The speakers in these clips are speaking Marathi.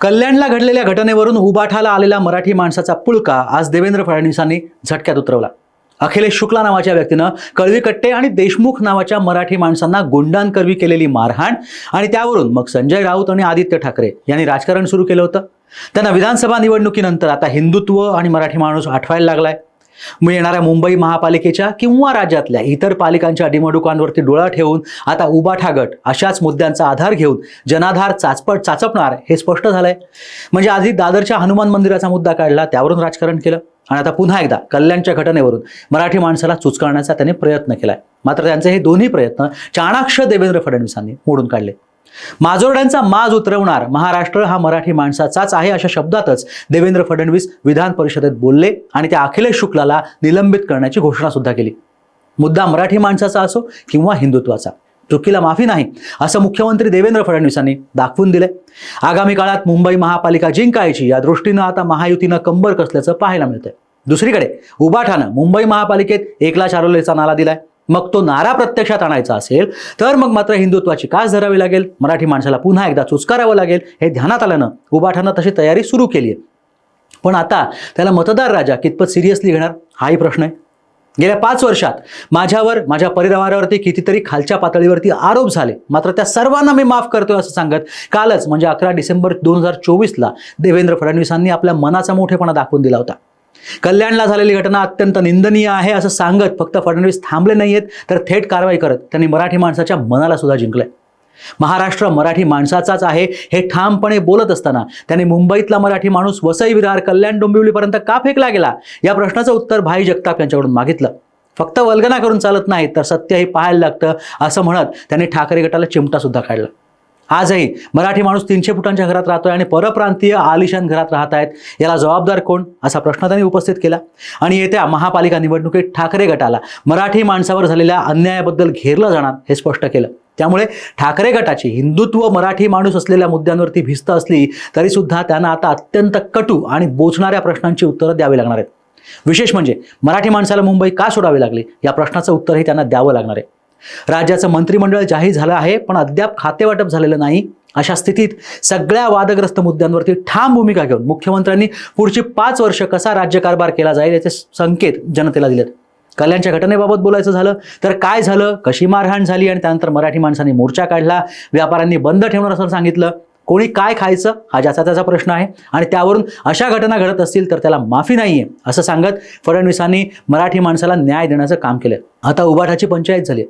कल्याणला घडलेल्या घटनेवरून उबाठाला आलेला मराठी माणसाचा पुळका आज देवेंद्र फडणवीसांनी झटक्यात उतरवला. अखिलेश शुक्ला नावाच्या व्यक्तीनं कळवीकट्टे आणि देशमुख नावाच्या मराठी माणसांना गुंडांकरवी केलेली मारहाण आणि त्यावरून मग संजय राऊत आणि आदित्य ठाकरे यांनी राजकारण सुरू केलं होतं. त्यांना विधानसभा निवडणुकीनंतर आता हिंदुत्व आणि मराठी माणूस आठवायला लागलाय. मग येणाऱ्या मुंबई महापालिकेच्या किंवा राज्यातल्या इतर पालिकांच्या निवडणुकांवरती डोळा ठेवून आता उबाठा गट अशाच मुद्द्यांचा आधार घेऊन जनाधार चाचपट चाचपणार हे स्पष्ट झालंय. म्हणजे आधी दादरच्या हनुमान मंदिराचा मुद्दा काढला त्यावरून राजकारण केलं आणि आता पुन्हा एकदा कल्याणच्या घटनेवरून मराठी माणसाला चुचकारण्याचा त्याने प्रयत्न केलाय. मात्र त्यांचे हे दोन्ही प्रयत्न चाणाक्ष देवेंद्र फडणवीसांनी मोडून काढले. माजोरड्यांचा माज उतरवणार महाराष्ट्र हा मराठी माणसाचाच आहे अशा शब्दातच देवेंद्र फडणवीस विधान परिषदेत बोलले आणि त्या अखिलेश शुक्लाला निलंबित करण्याची घोषणा सुद्धा केली. मुद्दा मराठी माणसाचा असो किंवा हिंदुत्वाचा. चुकीला माफी नाही असं मुख्यमंत्री देवेंद्र फडणवीसांनी दाखवून दिले आगामी काळात मुंबई महापालिका जिंकायची या दृष्टीनं आता महायुतीनं कंबर कसल्याचं पाहायला मिळतंय. दुसरीकडे उबाठानं मुंबई महापालिकेत एकला चारोलेचा नाला दिलाय. मग तो नारा प्रत्यक्षात आणायचा असेल तर मग मात्र हिंदुत्वाची कास धरावी लागेल. मराठी माणसाला पुन्हा एकदा चुचकारावं लागेल. हे ध्यानात आल्यानं उबाठानं तशी तयारी सुरू केली आहे. पण आता त्याला मतदार राजा कितपत सिरियसली घेणार? हाही प्रश्न आहे. गेल्या पाच वर्षात माझ्यावर माझ्या परिवारावरती कितीतरी खालच्या पातळीवरती आरोप झाले. मात्र त्या सर्वांना मी माफ करतोय असं सांगत कालच म्हणजे अकरा डिसेंबर दोन हजार चोवीसला देवेंद्र फडणवीसांनी आपल्या मनाचा मोठेपणा दाखवून दिला होता. कल्याणला झालेली घटना अत्यंत निंदनीय आहे असं सांगत फक्त फडणवीस थांबले नाहीयेत तर थेट कारवाई करत त्यांनी मराठी माणसाच्या मनाला सुद्धा जिंकलंय. महाराष्ट्र मराठी माणसाचाच आहे हे ठामपणे बोलत असताना त्यांनी मुंबईतला मराठी माणूस वसई विरार कल्याण डोंबिवलीपर्यंत का फेकला गेला? या प्रश्नाचं उत्तर भाई जगताप यांच्याकडून मागितलं. फक्त वल्गना करून चालत नाही तर सत्यही पाहायला लागतं असं म्हणत त्यांनी ठाकरे गटाला चिमटा सुद्धा काढला. आजही मराठी माणूस तीनशे फुटांच्या घरात राहतोय आणि परप्रांतीय आलिशान घरात राहत आहेत. याला जबाबदार कोण? असा प्रश्न त्यांनी उपस्थित केला. आणि येत्या महापालिका निवडणुकीत ठाकरे गटाला मराठी माणसावर झालेल्या अन्यायाबद्दल घेरलं जाणार हे स्पष्ट केलं. त्यामुळे ठाकरे गटाची हिंदुत्व मराठी माणूस असलेल्या मुद्द्यांवरती भिस्त असली तरीसुद्धा त्यांना आता अत्यंत कटू आणि बोचणाऱ्या प्रश्नांची उत्तरं द्यावी लागणार आहेत. विशेष म्हणजे मराठी माणसाला मुंबई का सोडावी लागली? या प्रश्नाचं उत्तरही त्यांना द्यावं लागणार आहे. राज्याचं मंत्रिमंडळ जाहीर झालं आहे पण अद्याप खातेवाटप झालेलं नाही. अशा स्थितीत सगळ्या वादग्रस्त मुद्द्यांवरती ठाम भूमिका घेऊन मुख्यमंत्र्यांनी पुढची पाच वर्ष कसा राज्यकारभार केला जाईल याचे संकेत जनतेला दिलेत. कल्याणच्या घटनेबाबत बोलायचं झालं तर काय झालं? कशी मारहाण झाली? आणि त्यानंतर मराठी माणसांनी मोर्चा काढला व्यापाऱ्यांनी बंद ठेवणार असं सांगितलं. कोणी काय खायचं? हा ज्याचा त्याचा प्रश्न आहे. आणि त्यावरून अशा घटना घडत असतील तर त्याला माफी नाही आहे असं सांगत फडणवीसांनी मराठी माणसाला न्याय देण्याचं काम केलं. आता उबाठाची पंचायत झाली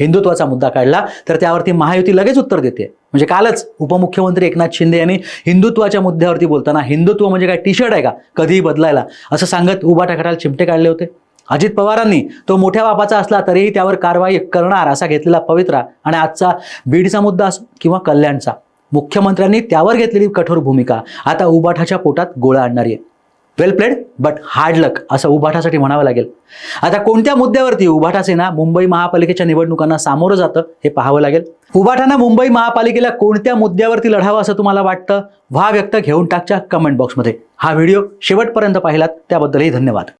हिंदुत्वाचा मुद्दा काढला तर त्यावरती महायुती लगेच उत्तर देते. म्हणजे कालच उपमुख्यमंत्री एकनाथ शिंदे यांनी हिंदुत्वाच्या मुद्द्यावरती बोलताना हिंदुत्व म्हणजे काय? टी शर्ट आहे का? कधीही बदलायला. असं सांगत उबाटा काढायला चिमटे काढले होते. अजित पवारांनी तो मोठ्या बापाचा असला तरीही त्यावर कारवाई करणार असा घेतलेला पवित्रा आणि आजचा बीडचा मुद्दा असो किंवा कल्याणचा. मुख्यमंत्र्यांनी त्यावर घेतलेली कठोर भूमिका आता उबाठाच्या पोटात गोळा आणणारी आहे. Well played but hard luck असं उभाठासाठी म्हणावं लागेल. आता कोणत्या मुद्द्यावरती उभाठा सेना मुंबई महापालिकेच्या निवडणुकांना सामोरं जातं हे पाहावं लागेल. उभाठाना मुंबई महापालिकेला कोणत्या मुद्द्यावरती लढावं असं तुम्हाला वाटतं? व्हा व्यक्त घेऊन टाकच्या कमेंट बॉक्समध्ये हा व्हिडिओ शेवटपर्यंत पाहिलात त्याबद्दलही धन्यवाद.